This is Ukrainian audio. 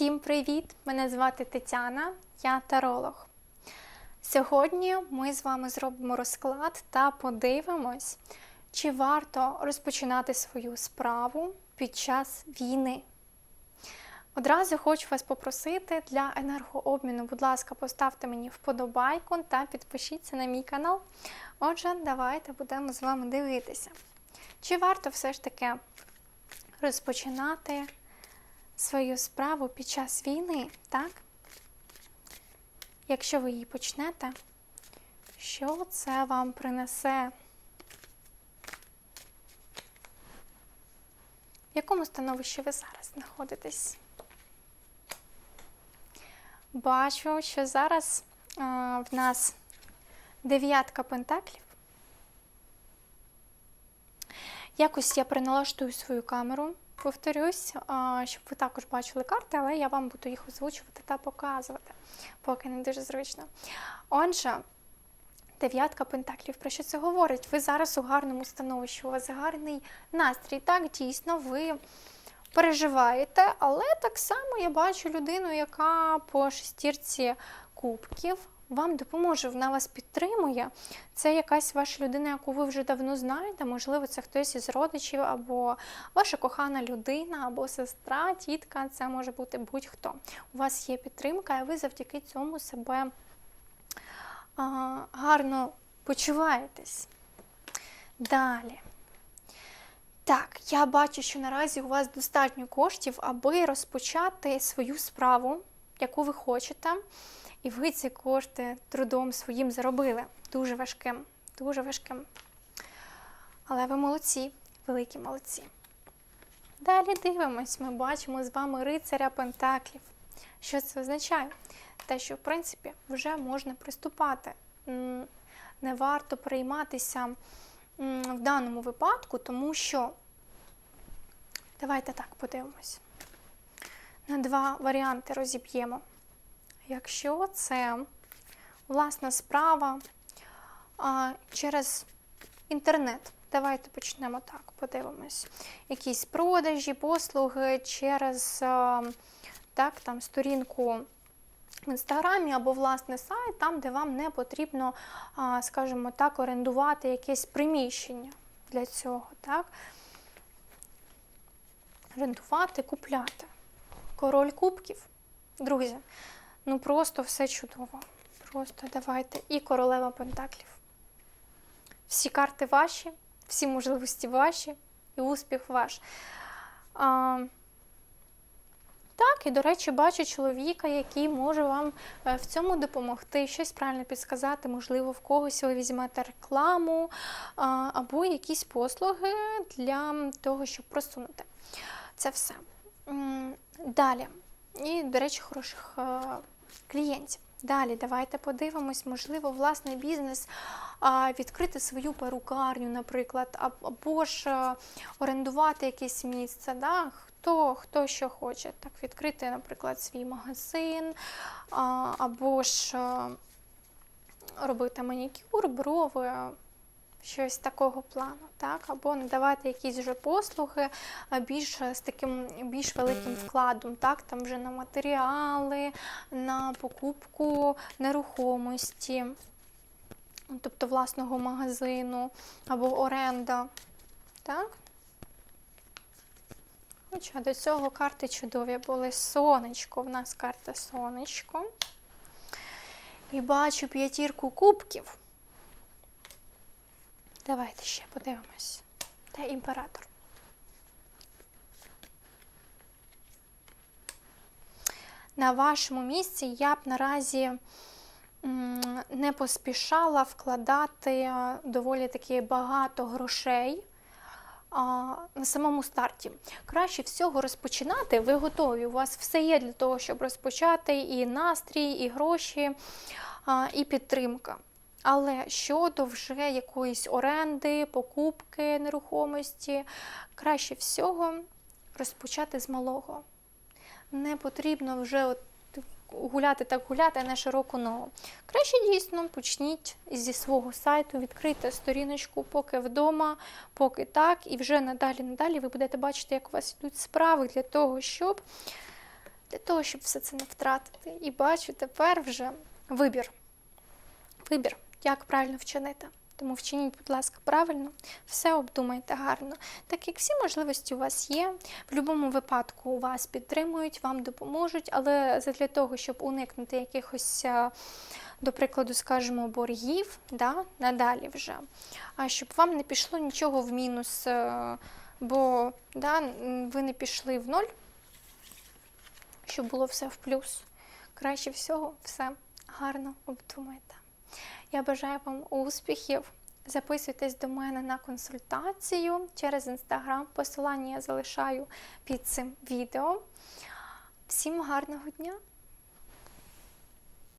Всім привіт! Мене звати Тетяна, я таролог. Сьогодні ми з вами зробимо розклад та подивимось, чи варто розпочинати свою справу під час війни. Одразу хочу вас попросити для енергообміну, будь ласка, поставте мені вподобайку та підпишіться на мій канал. Отже, давайте будемо з вами дивитися. Чи варто все ж таки розпочинати свою справу під час війни, так? Якщо ви її почнете, що це вам принесе? В якому становищі ви зараз знаходитесь? Бачу, що зараз а, в нас дев'ятка пентаклів. Якось я приналаштую свою камеру, повторюсь, щоб ви також бачили карти, але я вам буду їх озвучувати та показувати, поки не дуже зручно. Отже, дев'ятка пентаклів. Про що це говорить? Ви зараз у гарному становищі, у вас гарний настрій. Так, дійсно, ви переживаєте, але так само я бачу людину, яка по шестірці кубків вам допоможе, вона вас підтримує. Це якась ваша людина, яку ви вже давно знаєте. Можливо, це хтось із родичів, або ваша кохана людина, або сестра, тітка. Це може бути будь-хто. У вас є підтримка, і ви завдяки цьому себе а, гарно почуваєтесь. Далі. Так, я бачу, що наразі у вас достатньо коштів, аби розпочати свою справу, яку ви хочете. І ви ці кошти трудом своїм заробили. Дуже важким, дуже важким. Але ви молодці, великі молодці. Далі дивимось, ми бачимо з вами рицаря Пентаклів. Що це означає? Те, що, в принципі, вже можна приступати. Не варто прийматися в даному випадку, тому що давайте так подивимось. На два варіанти розіб'ємо. Якщо це власна справа а, через інтернет, давайте почнемо так, подивимось. Якісь продажі, послуги через так, там, сторінку в інстаграмі або власний сайт, там, де вам не потрібно, скажімо так, орендувати якесь приміщення для цього. Так? Орендувати, купляти. Король кубків. Друзі, Ну просто все чудово. Просто давайте. І королева Пентаклів. Всі карти ваші, всі можливості ваші, і успіх ваш. А, так, і, до речі, бачу чоловіка, який може вам е, в цьому допомогти, щось правильно підсказати, можливо, в когось ви візьмете рекламу або якісь послуги для того, щоб просунути. Це все. Далі. І, до речі, хороших е, клієнтів. Далі давайте подивимось, можливо, власний бізнес, відкрити свою перукарню, наприклад, або ж е, орендувати якесь місце. Да? Хто, хто що хоче, так відкрити, наприклад, свій магазин, або ж е, робити манікюр, брови, щось такого плану, так? Або надавати якісь вже послуги більш з таким більш великим вкладом, так? Там вже на матеріали, на покупку нерухомості, тобто власного магазину або оренда. Так? Хоча до цього карти чудові були. Сонечко, в нас карта сонечко. І бачу п'ятірку кубків. Давайте ще подивимось. Та імператор. На вашому місці я б наразі не поспішала вкладати доволі таки багато грошей на самому старті. Краще всього розпочинати. Ви готові. У вас все є для того, щоб розпочати і настрій, і гроші, і підтримка. Але щодо вже якоїсь оренди, покупки нерухомості, краще всього розпочати з малого. Не потрібно вже от гуляти так гуляти, а не широку ногу. Краще дійсно почніть зі свого сайту, відкрийте сторіночку, поки вдома, поки так, і вже надалі, надалі ви будете бачити, як у вас йдуть справи для того, щоб для того, щоб все це не втратити. І бачу тепер вже вибір. Вибір, як правильно вчинити. Тому вчиніть, будь ласка, правильно, все обдумайте гарно. Так як всі можливості у вас є, в будь-якому випадку вас підтримують, вам допоможуть, але для того, щоб уникнути якихось, е, до прикладу, скажімо, боргів, да, надалі вже, а щоб вам не пішло нічого в мінус, е, бо да, ви не пішли в ноль, щоб було все в плюс. Краще всього все гарно обдумайте. Я бажаю вам успіхів. Записуйтесь до мене на консультацію через інстаграм. Посилання я залишаю під цим відео. Всім гарного дня!